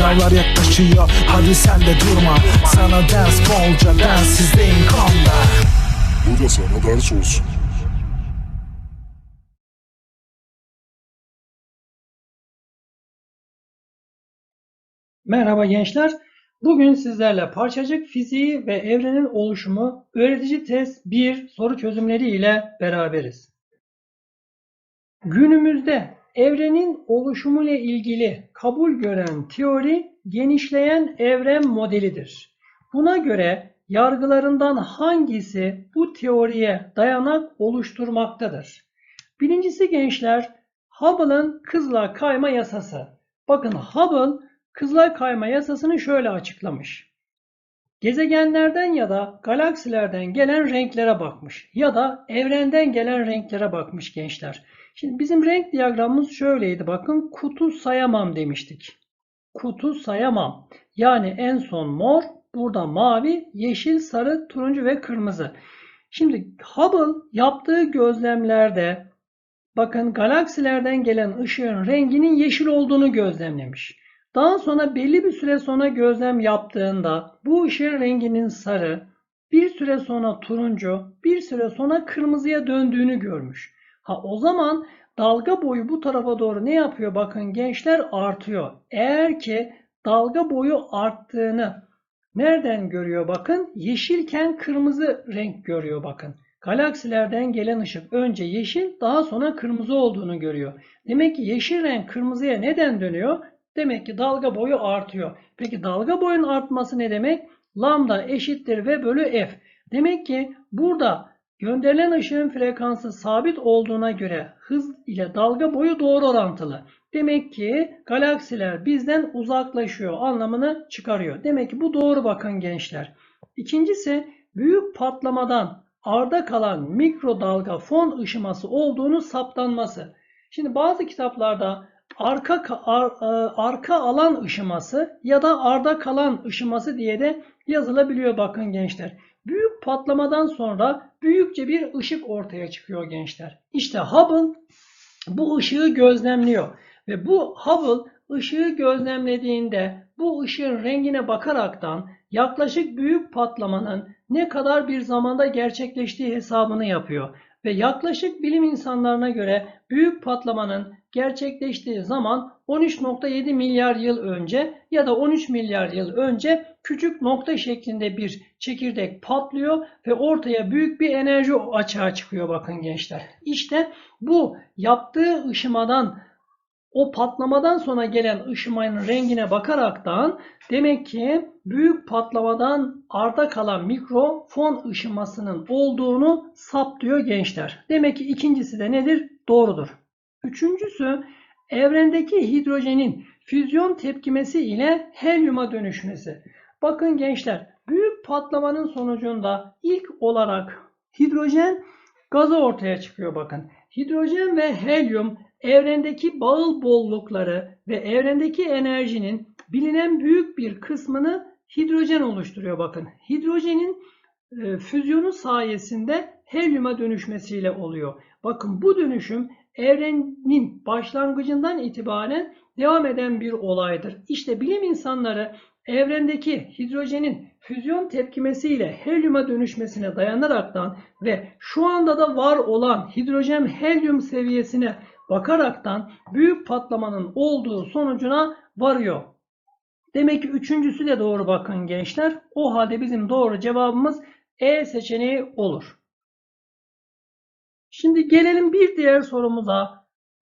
Sınavlar yaklaşıyor hadi sen de durma Sana ders bolca densizliğin konda Bu da sana ders olsun. Merhaba gençler. Bugün sizlerle parçacık fiziği ve evrenin oluşumu öğretici test 1 soru çözümleri ile beraberiz. Günümüzde evrenin oluşumu ile ilgili kabul gören teori genişleyen evren modelidir. Buna göre yargılarından hangisi bu teoriye dayanak oluşturmaktadır? Birincisi gençler Hubble'ın kızılay kayma yasası. Bakın Hubble Kızılay kayma yasasını şöyle açıklamış. Gezegenlerden ya da galaksilerden gelen renklere bakmış ya da evrenden gelen renklere bakmış gençler. Şimdi bizim renk diyagramımız şöyleydi bakın kutu sayamam demiştik. Kutu sayamam. Yani en son mor, burada mavi, yeşil, sarı, turuncu ve kırmızı. Şimdi Hubble yaptığı gözlemlerde bakın galaksilerden gelen ışığın renginin yeşil olduğunu gözlemlemiş. Daha sonra belli bir süre sonra gözlem yaptığında bu ışığın renginin sarı, bir süre sonra turuncu, bir süre sonra kırmızıya döndüğünü görmüş. Ha o zaman dalga boyu bu tarafa doğru ne yapıyor? Bakın gençler artıyor. Eğer ki dalga boyu arttığını nereden görüyor bakın? Yeşilken kırmızı renk görüyor bakın. Galaksilerden gelen ışık önce yeşil daha sonra kırmızı olduğunu görüyor. Demek ki yeşil renk kırmızıya neden dönüyor? Demek ki dalga boyu artıyor. Peki dalga boyunun artması ne demek? Lambda eşittir V bölü F. Demek ki burada gönderilen ışığın frekansı sabit olduğuna göre hız ile dalga boyu doğru orantılı. Demek ki galaksiler bizden uzaklaşıyor anlamını çıkarıyor. Demek ki bu doğru bakın gençler. İkincisi büyük patlamadan arda kalan mikrodalga fon ışıması olduğunu saptanması. Şimdi bazı kitaplarda arka ar, e, arka alan ışıması ya da arda kalan ışıması diye de yazılabiliyor bakın gençler. Büyük patlamadan sonra büyükçe bir ışık ortaya çıkıyor gençler. İşte Hubble bu ışığı gözlemliyor ve bu Hubble ışığı gözlemlediğinde bu ışığın rengine bakaraktan yaklaşık büyük patlamanın ne kadar bir zamanda gerçekleştiği hesabını yapıyor ve yaklaşık bilim insanlarına göre büyük patlamanın gerçekleştiği zaman 13.7 milyar yıl önce ya da 13 milyar yıl önce küçük nokta şeklinde bir çekirdek patlıyor ve ortaya büyük bir enerji açığa çıkıyor bakın gençler. İşte bu yaptığı ışımadan o patlamadan sonra gelen ışımanın rengine bakaraktan demek ki büyük patlamadan arda kalan mikro fon ışımasının olduğunu saptıyor gençler. Demek ki ikincisi de nedir? Doğrudur. Üçüncüsü evrendeki hidrojenin füzyon tepkimesi ile helyuma dönüşmesi. Bakın gençler büyük patlamanın sonucunda ilk olarak hidrojen gazı ortaya çıkıyor bakın. Hidrojen ve helyum evrendeki bağıl bollukları ve evrendeki enerjinin bilinen büyük bir kısmını hidrojen oluşturuyor bakın. Hidrojenin e, füzyonu sayesinde helyuma dönüşmesiyle oluyor. Bakın bu dönüşüm evrenin başlangıcından itibaren devam eden bir olaydır. İşte bilim insanları evrendeki hidrojenin füzyon tepkimesiyle helyuma dönüşmesine dayanaraktan ve şu anda da var olan hidrojen helyum seviyesine bakaraktan büyük patlamanın olduğu sonucuna varıyor. Demek ki üçüncüsü de doğru bakın gençler. O halde bizim doğru cevabımız E seçeneği olur. Şimdi gelelim bir diğer sorumuza.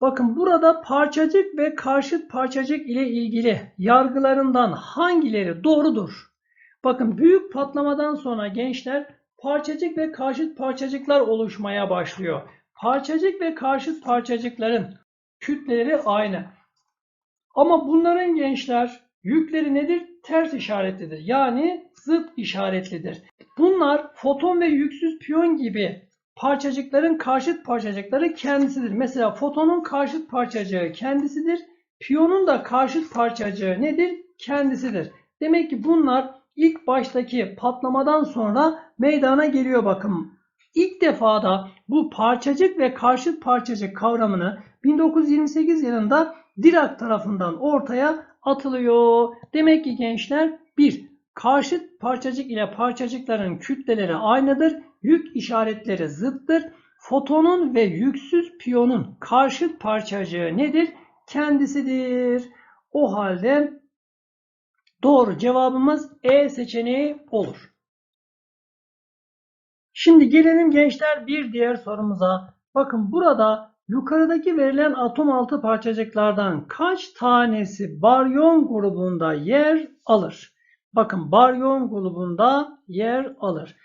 Bakın burada parçacık ve karşıt parçacık ile ilgili yargılarından hangileri doğrudur? Bakın büyük patlamadan sonra gençler parçacık ve karşıt parçacıklar oluşmaya başlıyor. Parçacık ve karşıt parçacıkların kütleleri aynı. Ama bunların gençler yükleri nedir? Ters işaretlidir. Yani zıt işaretlidir. Bunlar foton ve yüksüz piyon gibi parçacıkların karşıt parçacıkları kendisidir. Mesela fotonun karşıt parçacığı kendisidir. Piyonun da karşıt parçacığı nedir? Kendisidir. Demek ki bunlar ilk baştaki patlamadan sonra meydana geliyor bakın. İlk defa da bu parçacık ve karşıt parçacık kavramını 1928 yılında Dirac tarafından ortaya atılıyor. Demek ki gençler bir karşıt parçacık ile parçacıkların kütleleri aynıdır. Yük işaretleri zıttır. Fotonun ve yüksüz piyonun karşıt parçacığı nedir? Kendisidir. O halde doğru cevabımız E seçeneği olur. Şimdi gelelim gençler bir diğer sorumuza. Bakın burada yukarıdaki verilen atom altı parçacıklardan kaç tanesi baryon grubunda yer alır? Bakın baryon grubunda yer alır.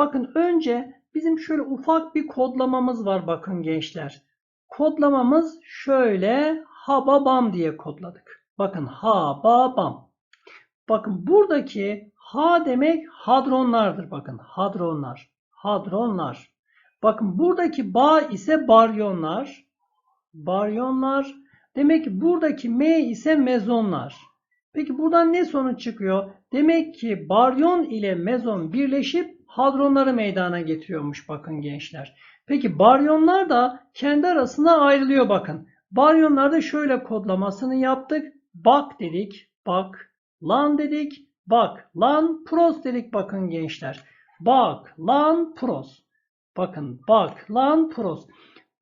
Bakın önce bizim şöyle ufak bir kodlamamız var bakın gençler. Kodlamamız şöyle hababam diye kodladık. Bakın hababam. Bakın buradaki H demek hadronlardır. Bakın hadronlar. Hadronlar. Bakın buradaki Ba ise baryonlar. Baryonlar. Demek ki buradaki M ise mezonlar. Peki buradan ne sonuç çıkıyor? Demek ki baryon ile mezon birleşip hadronları meydana getiriyormuş bakın gençler. Peki baryonlar da kendi arasında ayrılıyor bakın. Baryonlarda şöyle kodlamasını yaptık. Bak dedik. Bak. Lan dedik. Bak. Lan. Pros dedik bakın gençler. Bak. Lan. Pros. Bakın. Bak. Lan. Pros.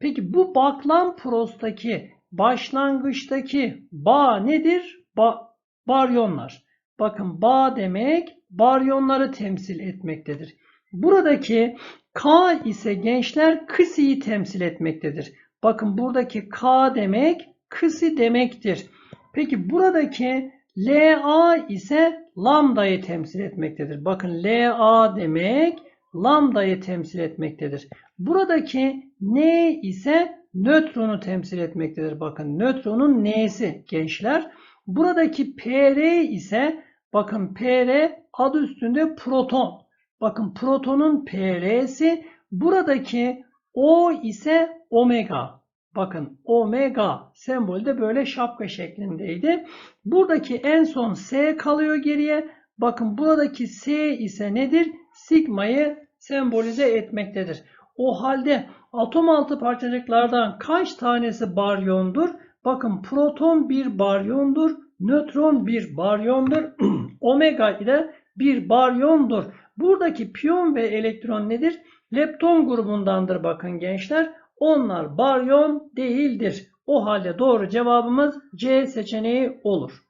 Peki bu baklan prostaki başlangıçtaki bağ nedir? Ba baryonlar. Bakın bağ demek baryonları temsil etmektedir. Buradaki K ise gençler kısiyi temsil etmektedir. Bakın buradaki K demek kısi demektir. Peki buradaki LA ise lambdayı temsil etmektedir. Bakın LA demek lambdayı temsil etmektedir. Buradaki N ise nötronu temsil etmektedir. Bakın nötronun N'si gençler. Buradaki PR ise bakın PR adı üstünde proton. Bakın protonun PR'si buradaki O ise omega. Bakın omega sembolü de böyle şapka şeklindeydi. Buradaki en son S kalıyor geriye. Bakın buradaki S ise nedir? Sigma'yı sembolize etmektedir. O halde atom altı parçacıklardan kaç tanesi baryondur? Bakın proton bir baryondur. Nötron bir baryondur. Omega ile bir baryondur. Buradaki piyon ve elektron nedir? Lepton grubundandır bakın gençler. Onlar baryon değildir. O halde doğru cevabımız C seçeneği olur.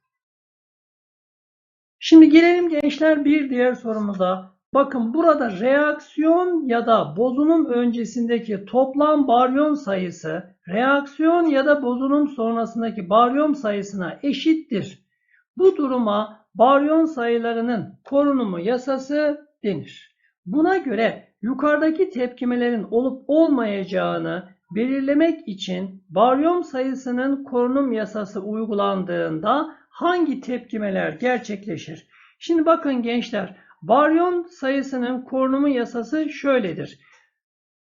Şimdi gelelim gençler bir diğer sorumuza. Bakın burada reaksiyon ya da bozunum öncesindeki toplam baryon sayısı reaksiyon ya da bozunum sonrasındaki baryon sayısına eşittir. Bu duruma baryon sayılarının korunumu yasası denir. Buna göre yukarıdaki tepkimelerin olup olmayacağını belirlemek için baryon sayısının korunum yasası uygulandığında hangi tepkimeler gerçekleşir? Şimdi bakın gençler baryon sayısının korunumu yasası şöyledir.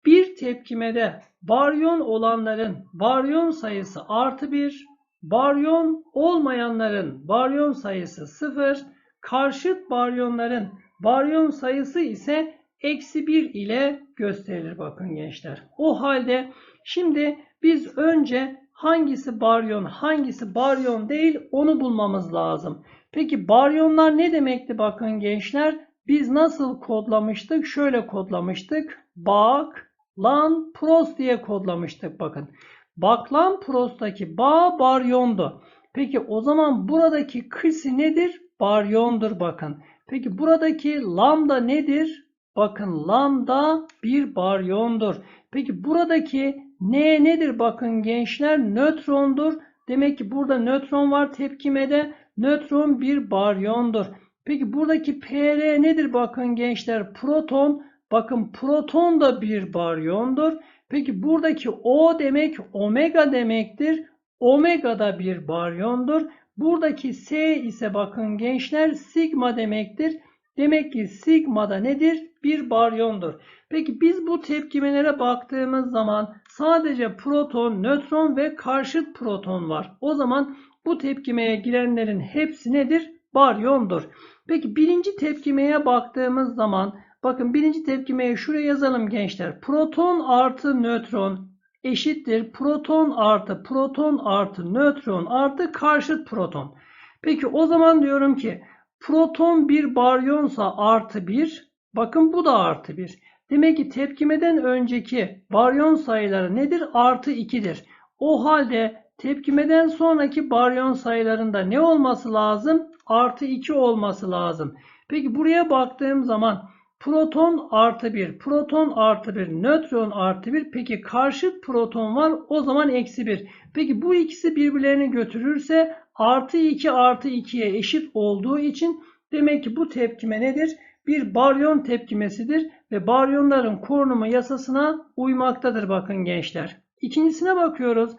Bir tepkimede baryon olanların baryon sayısı artı 1, baryon olmayanların baryon sayısı 0, karşıt baryonların baryon sayısı ise eksi 1 ile gösterilir bakın gençler. O halde şimdi biz önce hangisi baryon hangisi baryon değil onu bulmamız lazım. Peki baryonlar ne demekti bakın gençler? Biz nasıl kodlamıştık? Şöyle kodlamıştık. Bak, lan, pros diye kodlamıştık bakın. Baklan prostaki bağ baryondu. Peki o zaman buradaki kısi nedir? Baryondur bakın. Peki buradaki lambda nedir? Bakın lambda bir baryondur. Peki buradaki N nedir? Bakın gençler nötrondur. Demek ki burada nötron var tepkimede. Nötron bir baryondur. Peki buradaki PR nedir? Bakın gençler proton. Bakın proton da bir baryondur. Peki buradaki O demek omega demektir. Omega da bir baryondur. Buradaki S ise bakın gençler sigma demektir. Demek ki sigma da nedir? Bir baryondur. Peki biz bu tepkimelere baktığımız zaman sadece proton, nötron ve karşıt proton var. O zaman bu tepkimeye girenlerin hepsi nedir? Baryondur. Peki birinci tepkimeye baktığımız zaman bakın birinci tepkimeye şuraya yazalım gençler. Proton artı nötron eşittir proton artı proton artı nötron artı karşıt proton. Peki o zaman diyorum ki proton bir baryonsa artı 1. Bakın bu da artı 1. Demek ki tepkimeden önceki baryon sayıları nedir? Artı 2'dir. O halde tepkimeden sonraki baryon sayılarında ne olması lazım? Artı 2 olması lazım. Peki buraya baktığım zaman proton artı 1, proton artı 1, nötron artı 1. Peki karşıt proton var o zaman eksi 1. Peki bu ikisi birbirlerini götürürse artı 2 artı 2'ye eşit olduğu için demek ki bu tepkime nedir? Bir baryon tepkimesidir ve baryonların korunumu yasasına uymaktadır bakın gençler. İkincisine bakıyoruz.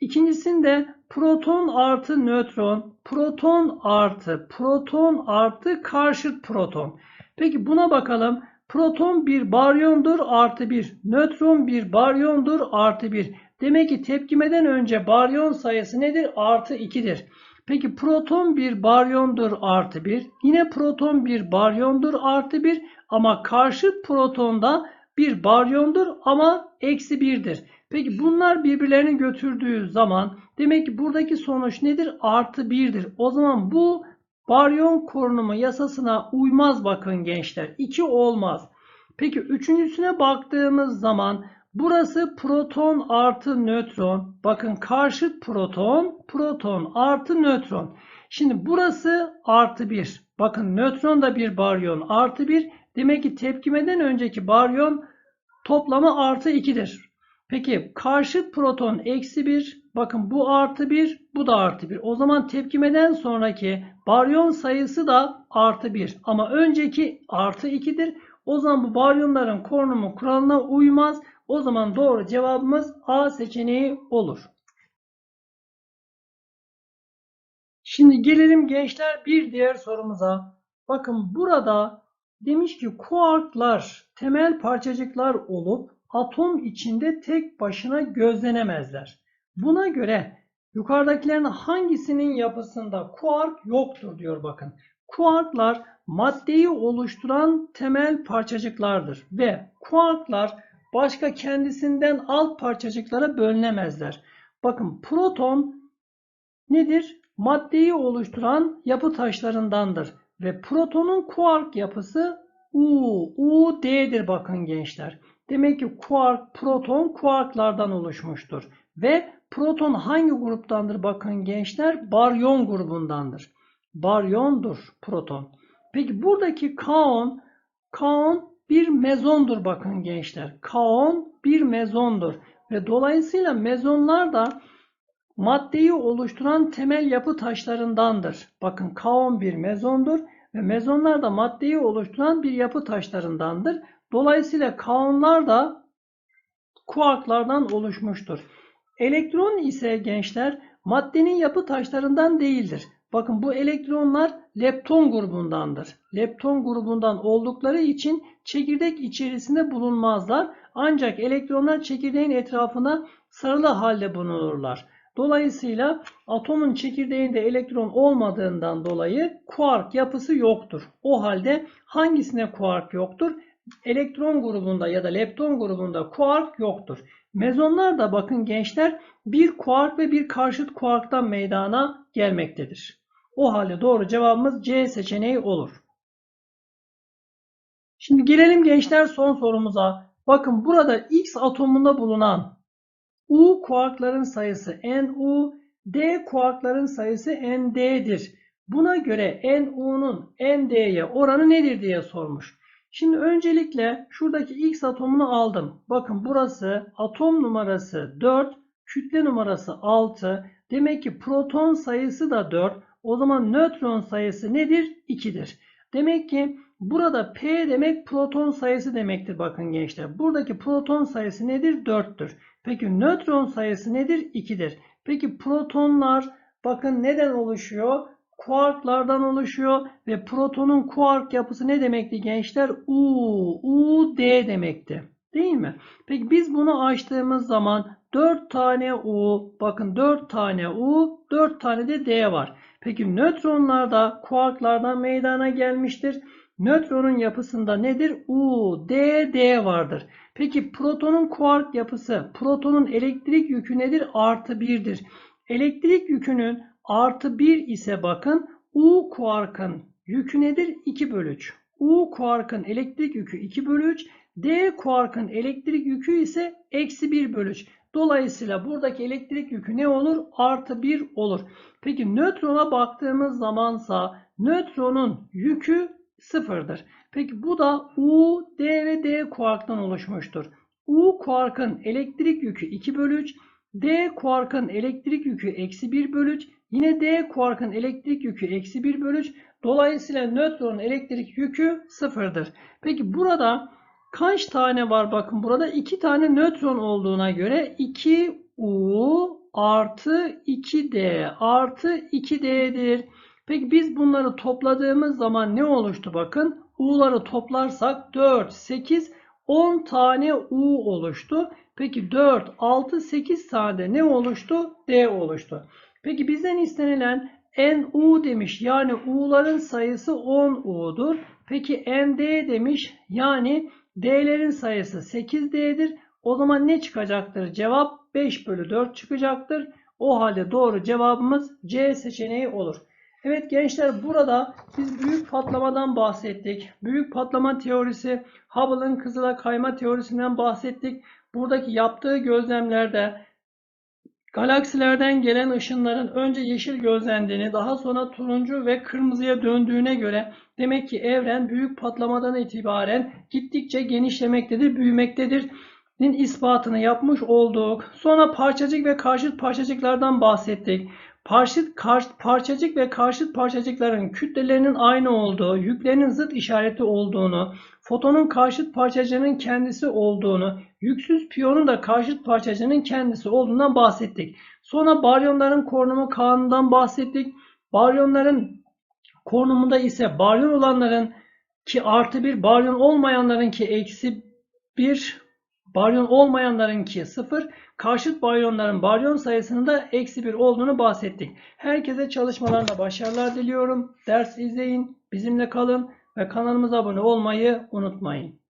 İkincisinde proton artı nötron, proton artı proton artı karşıt proton. Peki buna bakalım. Proton bir baryondur artı 1. Nötron bir baryondur artı 1. Demek ki tepkimeden önce baryon sayısı nedir? Artı 2'dir. Peki proton bir baryondur artı 1. Yine proton bir baryondur artı 1. Ama karşıt protonda bir baryondur ama eksi 1'dir. Peki bunlar birbirlerini götürdüğü zaman demek ki buradaki sonuç nedir? Artı 1'dir. O zaman bu baryon korunumu yasasına uymaz bakın gençler. 2 olmaz. Peki üçüncüsüne baktığımız zaman burası proton artı nötron. Bakın karşıt proton, proton artı nötron. Şimdi burası artı 1. Bakın nötron da bir baryon artı 1. Demek ki tepkimeden önceki baryon toplamı artı 2'dir. Peki karşıt proton eksi 1. Bakın bu artı 1, bu da artı 1. O zaman tepkimeden sonraki baryon sayısı da artı 1. Ama önceki artı 2'dir. O zaman bu baryonların korunumu kuralına uymaz. O zaman doğru cevabımız A seçeneği olur. Şimdi gelelim gençler bir diğer sorumuza. Bakın burada demiş ki kuarklar temel parçacıklar olup atom içinde tek başına gözlenemezler. Buna göre yukarıdakilerin hangisinin yapısında kuark yoktur diyor bakın. Kuarklar maddeyi oluşturan temel parçacıklardır ve kuarklar başka kendisinden alt parçacıklara bölünemezler. Bakın proton nedir? Maddeyi oluşturan yapı taşlarındandır ve protonun kuark yapısı U, UD'dir bakın gençler. Demek ki kuark, proton kuarklardan oluşmuştur. Ve proton hangi gruptandır bakın gençler? Baryon grubundandır. Baryondur proton. Peki buradaki kaon, kaon bir mezondur bakın gençler. Kaon bir mezondur. Ve dolayısıyla mezonlar da maddeyi oluşturan temel yapı taşlarındandır. Bakın kaon bir mezondur ve mezonlar da maddeyi oluşturan bir yapı taşlarındandır. Dolayısıyla kaonlar da kuarklardan oluşmuştur. Elektron ise gençler maddenin yapı taşlarından değildir. Bakın bu elektronlar lepton grubundandır. Lepton grubundan oldukları için çekirdek içerisinde bulunmazlar. Ancak elektronlar çekirdeğin etrafına sarılı halde bulunurlar. Dolayısıyla atomun çekirdeğinde elektron olmadığından dolayı kuark yapısı yoktur. O halde hangisine kuark yoktur? Elektron grubunda ya da lepton grubunda kuark yoktur. Mezonlar da bakın gençler bir kuark ve bir karşıt kuarktan meydana gelmektedir. O halde doğru cevabımız C seçeneği olur. Şimdi gelelim gençler son sorumuza. Bakın burada X atomunda bulunan U kuarkların sayısı NU, D kuarkların sayısı ND'dir. Buna göre NU'nun ND'ye oranı nedir diye sormuş. Şimdi öncelikle şuradaki X atomunu aldım. Bakın burası atom numarası 4, kütle numarası 6. Demek ki proton sayısı da 4. O zaman nötron sayısı nedir? 2'dir. Demek ki burada P demek proton sayısı demektir bakın gençler. Buradaki proton sayısı nedir? 4'tür. Peki nötron sayısı nedir? 2'dir. Peki protonlar bakın neden oluşuyor? Kuarklardan oluşuyor ve protonun kuark yapısı ne demekti gençler? U, U, D demekti. Değil mi? Peki biz bunu açtığımız zaman 4 tane U, bakın 4 tane U, 4 tane de D var. Peki nötronlar da kuarklardan meydana gelmiştir. Nötronun yapısında nedir? U, D, D vardır. Peki protonun kuark yapısı, protonun elektrik yükü nedir? Artı 1'dir. Elektrik yükünün artı 1 ise bakın U kuarkın yükü nedir? 2 bölü 3. U kuarkın elektrik yükü 2 bölü 3. D kuarkın elektrik yükü ise eksi 1 bölü 3. Dolayısıyla buradaki elektrik yükü ne olur? Artı 1 olur. Peki nötrona baktığımız zamansa nötronun yükü sıfırdır. Peki bu da U, D ve D kuarktan oluşmuştur. U kuarkın elektrik yükü 2 bölü 3. D kuarkın elektrik yükü eksi 1 bölü 3. Yine D kuarkın elektrik yükü eksi 1 bölü 3. Dolayısıyla nötronun elektrik yükü sıfırdır. Peki burada kaç tane var? Bakın burada 2 tane nötron olduğuna göre 2U artı 2D artı 2D'dir. Peki biz bunları topladığımız zaman ne oluştu? Bakın U'ları toplarsak 4, 8, 10 tane U oluştu. Peki 4, 6, 8 tane ne oluştu? D oluştu. Peki bizden istenilen NU demiş. Yani U'ların sayısı 10 U'dur. Peki ND demiş. Yani D'lerin sayısı 8D'dir. O zaman ne çıkacaktır? Cevap 5 bölü 4 çıkacaktır. O halde doğru cevabımız C seçeneği olur. Evet gençler burada biz büyük patlamadan bahsettik. Büyük patlama teorisi, Hubble'ın kızıla kayma teorisinden bahsettik. Buradaki yaptığı gözlemlerde galaksilerden gelen ışınların önce yeşil gözlendiğini, daha sonra turuncu ve kırmızıya döndüğüne göre demek ki evren büyük patlamadan itibaren gittikçe genişlemektedir, büyümektedir. ispatını yapmış olduk. Sonra parçacık ve karşıt parçacıklardan bahsettik. Kar, parçacık ve karşıt parçacıkların kütlelerinin aynı olduğu, yüklerinin zıt işareti olduğunu, fotonun karşıt parçacığının kendisi olduğunu, yüksüz piyonun da karşıt parçacığının kendisi olduğundan bahsettik. Sonra baryonların korunumu kanunundan bahsettik. Baryonların korunumunda ise baryon olanların ki artı bir, baryon olmayanların ki eksi bir, baryon olmayanların ki sıfır, karşıt baryonların baryon sayısının da eksi 1 olduğunu bahsettik. Herkese çalışmalarında başarılar diliyorum. Ders izleyin, bizimle kalın ve kanalımıza abone olmayı unutmayın.